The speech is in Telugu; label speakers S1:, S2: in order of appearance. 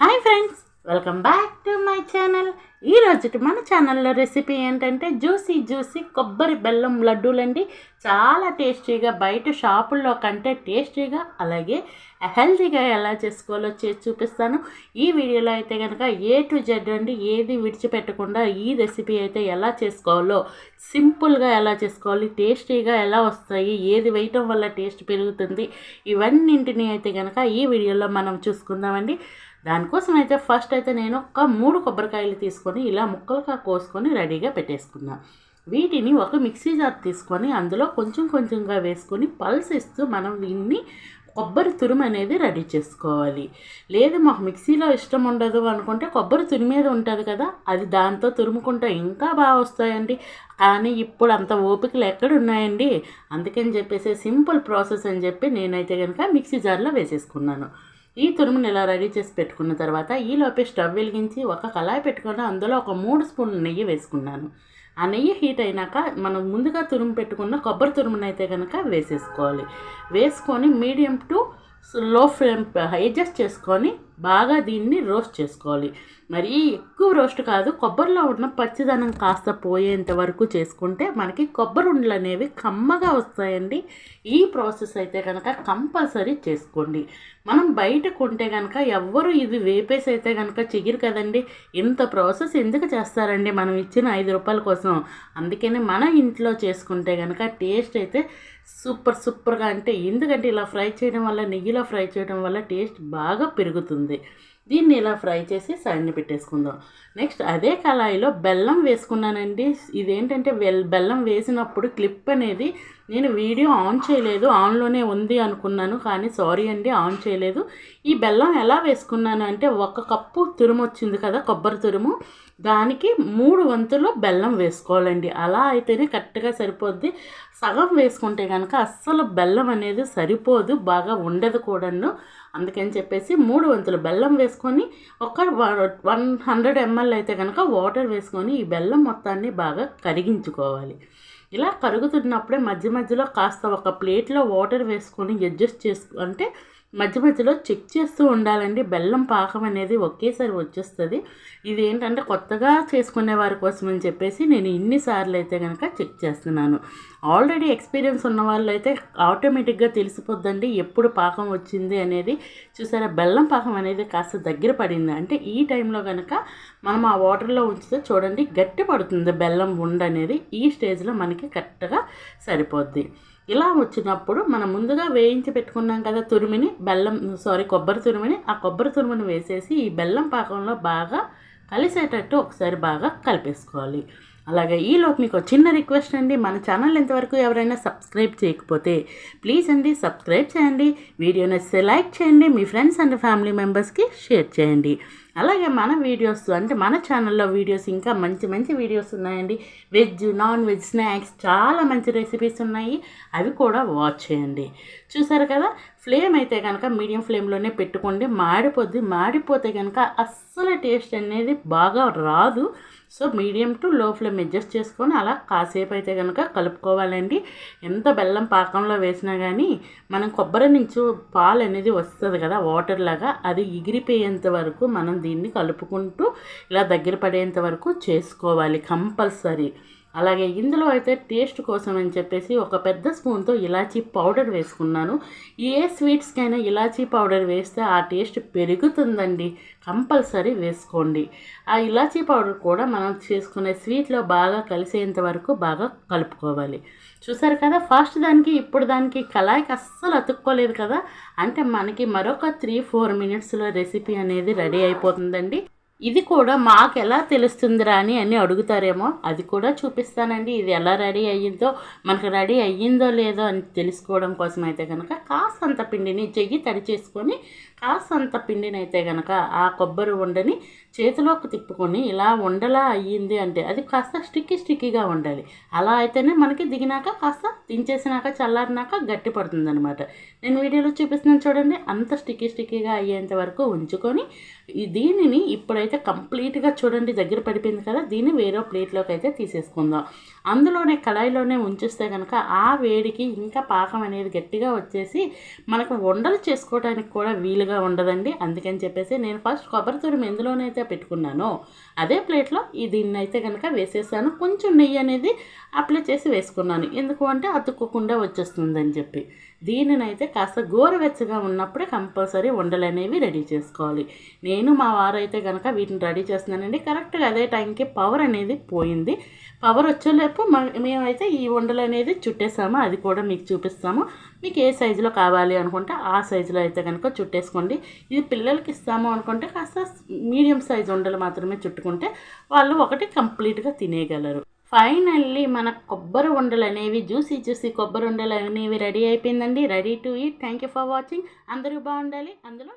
S1: Hi friends welcome back to my channel. ఈ రోజు మన ఛానల్లో రెసిపీ ఏంటంటే జ్యూసీ జ్యూసీ కొబ్బరి బెల్లం లడ్డూలండి. చాలా టేస్టీగా బయట షాపుల్లో కంటే టేస్టీగా అలాగే హెల్తీగా ఎలా చేసుకోవాలో చేసి చూపిస్తాను. ఈ వీడియోలో అయితే కనుక ఏ టు జెడ్ అండి ఏది విడిచిపెట్టకుండా ఈ రెసిపీ అయితే ఎలా చేసుకోవాలో సింపుల్గా ఎలా చేసుకోవాలి టేస్టీగా ఎలా వస్తాయి ఏది వేయటం వల్ల టేస్ట్ పెరుగుతుంది ఇవన్నింటినీ అయితే కనుక ఈ వీడియోలో మనం చూసుకుందామండి. దానికోసం అయితే ఫస్ట్ అయితే నేను ఒక మూడు కొబ్బరికాయలు తీసుకొని ఇలా ముక్కలుగా కోసుకొని రెడీగా పెట్టేసుకున్నాను వీటిని ఒక మిక్సీ జార్ తీసుకొని అందులో కొంచెం కొంచెంగా వేసుకొని పల్స్ ఇస్తూ మనం దీన్ని కొబ్బరి తురుము అనేది రెడీ చేసుకోవాలి. లేదు మాకు మిక్సీలో ఇష్టం ఉండదు అనుకుంటే కొబ్బరి తురిమేది ఉంటుంది కదా అది దాంతో తురుముకుంటే ఇంకా బాగా వస్తాయండి. కానీ ఇప్పుడు అంత ఓపికలు ఎక్కడున్నాయండి అందుకని చెప్పేసి సింపుల్ ప్రాసెస్ అని చెప్పి నేనైతే కనుక మిక్సీ జార్లో వేసేసుకున్నాను. ఈ తురుముని ఇలా రెడీ చేసి పెట్టుకున్న తర్వాత ఈలోపే స్టవ్ వెలిగించి ఒక కళాయి పెట్టుకొని అందులో ఒక మూడు స్పూన్ల నెయ్యి వేసుకున్నాను. ఆ నెయ్యి హీట్ అయినాక మనం ముందుగా తురుము పెట్టుకున్న కొబ్బరి తురుమునైతే అయితే కనుక వేసేసుకోవాలి. వేసుకొని medium to low flame adjust చేసుకొని బాగా దీన్ని రోస్ట్ చేసుకోవాలి. మరి ఎక్కువ రోస్ట్ కాదు కొబ్బరిలో ఉన్న పచ్చిదనం కాస్త పోయేంత వరకు చేసుకుంటే మనకి కొబ్బరి ఉండలు అనేవి కమ్మగా వస్తాయండి. ఈ ప్రాసెస్ అయితే కనుక కంపల్సరీ చేసుకోండి. మనం బయట కొంటే కనుక ఎవ్వరు ఇది వేపేసి అయితే కనుక చిగిరు కదండి. ఇంత ప్రాసెస్ ఎందుకు చేస్తారండి? మనం ఇచ్చిన ఐదు రూపాయల కోసం. అందుకని మన ఇంట్లో చేసుకుంటే కనుక టేస్ట్ అయితే సూపర్ సూపర్గా అంటే ఎందుకంటే ఇలా ఫ్రై చేయడం వల్ల నెయ్యిలో ఫ్రై చేయడం వల్ల టేస్ట్ బాగా పెరుగుతుంది. దీన్ని ఇలా ఫ్రై చేసి సైడ్ని పెట్టేసుకుందాం. నెక్స్ట్ అదే కళాయిలో బెల్లం వేసుకున్నానండి. ఇదేంటంటే వెల్ బెల్లం వేసినప్పుడు క్లిప్ అనేది నేను వీడియో ఆన్ చేయలేదు ఆన్లోనే ఉంది అనుకున్నాను కానీ సారీ అండి ఆన్ చేయలేదు. ఈ బెల్లం ఎలా వేసుకున్నాను అంటే ఒక కప్పు తురుము వచ్చింది కదా కొబ్బరి తురుము. దానికి మూడు వంతులు బెల్లం వేసుకోవాలండి. అలా అయితేనే కరెక్ట్గా సరిపోద్ది. సగం వేసుకుంటే కనుక అస్సలు బెల్లం అనేది సరిపోదు బాగా ఉండదు కూడాను. అందుకని చెప్పేసి మూడు వంతులు బెల్లం వేసుకొని ఒక వన్ హండ్రెడ్ ఎంఎల్ అయితే కనుక వాటర్ వేసుకొని ఈ బెల్లం మొత్తాన్ని బాగా కరిగించుకోవాలి. ఇలా కరుగుతున్నప్పుడే మధ్య మధ్యలో కాస్త ఒక ప్లేట్లో వాటర్ వేసుకొని అడ్జస్ట్ చేసుకు అంటే మధ్య మధ్యలో చెక్ చేస్తూ ఉండాలండి. బెల్లం పాకం అనేది ఒకేసారి వచ్చేస్తుంది. ఇది ఏంటంటే కొత్తగా చేసుకునే వారి కోసం అని చెప్పేసి నేను ఇన్నిసార్లు అయితే కనుక చెక్ చేస్తున్నాను. ఆల్రెడీ ఎక్స్పీరియన్స్ ఉన్న వాళ్ళు అయితే ఆటోమేటిక్గా తెలిసిపోద్దండి. ఎప్పుడు పాకం వచ్చింది అనేది. చూసారా బెల్లం పాకం అనేది కాస్త దగ్గర పడింది. అంటే ఈ టైంలో కనుక మనం ఆ వాటర్లో ఉంచితే చూడండి గట్టి పడుతుంది బెల్లం ఉండ అనేది. ఈ స్టేజ్లో మనకి కరెక్ట్గా సరిపోద్ది. ఇలా వచ్చినప్పుడు మనం ముందుగా వేయించి పెట్టుకున్నాం కదా తురిమిని బెల్లం సారీ కొబ్బరి తురుమిని ఆ కొబ్బరి తురుమిని వేసేసి ఈ బెల్లం పాకంలో బాగా కలిసేటట్టు ఒకసారి బాగా కలిపేసుకోవాలి. అలాగే ఈలోపు మీకు చిన్న రిక్వెస్ట్ అండి మన ఛానల్ ఇంతవరకు ఎవరైనా సబ్స్క్రైబ్ చేయకపోతే ప్లీజ్ అండి సబ్స్క్రైబ్ చేయండి వీడియో నచ్చితే లైక్ చేయండి మీ ఫ్రెండ్స్ అండ్ ఫ్యామిలీ మెంబర్స్కి షేర్ చేయండి. అలాగే మన వీడియోస్ అంటే మన ఛానల్లో వీడియోస్ ఇంకా మంచి మంచి వీడియోస్ ఉన్నాయండి. వెజ్ నాన్ వెజ్ స్నాక్స్ చాలా మంచి రెసిపీస్ ఉన్నాయి. అవి కూడా వాచ్ చేయండి. చూసారు కదా? ఫ్లేమ్ అయితే కనుక మీడియం ఫ్లేమ్లోనే పెట్టుకోండి. మాడిపోద్ది. మాడిపోతే కనుక అస్సలు టేస్ట్ అనేది బాగా రాదు. So medium to low flame adjust చేసుకొని అలా కాసేపు అయితే కనుక కలుపుకోవాలండి. ఎంత బెల్లం పాకంలో వేసినా కానీ మనం కొబ్బరి నుంచి పాలు అనేది వస్తుంది కదా వాటర్ లాగా అది ఎగిరిపోయేంత వరకు మనం దీన్ని కలుపుకుంటూ ఇలా దగ్గర పడేంత వరకు చేసుకోవాలి కంపల్సరీ. అలాగే ఇందులో అయితే టేస్ట్ కోసం అని చెప్పేసి ఒక పెద్ద స్పూన్తో ఇలాచీ పౌడర్ వేసుకున్నాను. ఏ స్వీట్స్కైనా ఇలాచీ పౌడర్ వేస్తే ఆ టేస్ట్ పెరుగుతుందండి. కంపల్సరీ వేసుకోండి. ఆ ఇలాచీ పౌడర్ కూడా మనం చేసుకునే స్వీట్లో బాగా కలిసేంత వరకు బాగా కలుపుకోవాలి. చూసారు కదా ఫస్ట్ దానికి ఇప్పుడు దానికి కళాయికి అస్సలు అతుక్కోలేదు కదా? అంటే మనకి మరొక త్రీ ఫోర్ మినిట్స్లో రెసిపీ అనేది రెడీ అయిపోతుందండి. ఇది కూడా మాకు ఎలా తెలుస్తుందిరా అని అని అడుగుతారేమో. అది కూడా చూపిస్తానండి. ఇది ఎలా రెడీ అయ్యిందో మనకు రెడీ అయ్యిందో లేదో అని తెలుసుకోవడం కోసం అయితే కనుక కాస్తంత పిండిని చెయ్యి తడి చేసుకొని కాసంత పిండినైతే గనక కనుక ఆ కొబ్బరి ఉండని చేతిలోకి తిప్పుకొని ఇలా ఉండలా అయ్యింది అంటే అది కాస్త స్టిక్కీ స్టిక్కీగా ఉండాలి. అలా అయితేనే మనకి దిగినాక కాస్త దించేసినాక చల్లారినాక గట్టి పడుతుంది అనమాట నేను వీడియోలో చూపిస్తున్నాను చూడండి. అంత స్టిక్కీ స్టిక్కీగా అయ్యేంత వరకు ఉంచుకొని దీనిని ఇప్పుడైతే కంప్లీట్గా చూడండి. దగ్గర పడిపోయింది కదా దీన్ని వేరే ప్లేట్లోకి అయితే తీసేసుకుందాం. అందులోనే కళాయిలోనే ఉంచిస్తే కనుక ఆ వేడికి ఇంకా పాకం అనేది గట్టిగా వచ్చేసి మనకు వండలు చేసుకోవడానికి కూడా వీలుగా సాఫ్ట్గా ఉండదండి. అందుకని చెప్పేసి నేను ఫస్ట్ కొబ్బరి తురిమి ఎందులోనైతే పెట్టుకున్నానో అదే ప్లేట్లో ఈ దీన్ని అయితే కనుక వేసేసాను. కొంచెం నెయ్యి అనేది అప్లై చేసి వేసుకున్నాను. ఎందుకు అంటే అతుక్కోకుండా వచ్చేస్తుందని చెప్పి. దీనినైతే కాస్త గోరువెచ్చగా ఉన్నప్పుడే కంపల్సరీ ఉండలు అనేవి రెడీ చేసుకోవాలి. నేను మా వారైతే కనుక వీటిని రెడీ చేస్తున్నానండి. కరెక్ట్గా అదే టైంకి పవర్ అనేది పోయింది. పవర్ వచ్చేలోపు మేమైతే ఈ ఉండలు అనేది చుట్టేసాము. అది కూడా మీకు చూపిస్తాము. మీకు ఏ సైజులో కావాలి అనుకుంటే ఆ సైజులో అయితే కనుక చుట్టేసుకోండి. ఇది పిల్లలకి ఇస్తాము అనుకుంటే కాస్త మీడియం సైజు ఉండలు మాత్రమే చుట్టుకుంటే వాళ్ళు ఒకటి కంప్లీట్గా తినేయగలరు. ఫైనల్లీ మన కొబ్బరి ఉండలు అనేవి జ్యూసీ జ్యూసీ కొబ్బరి ఉండలు అనేవి రెడీ అయిపోయిందండి. Ready to eat. Thank you for watching. అందరూ బాగుండాలి అందులో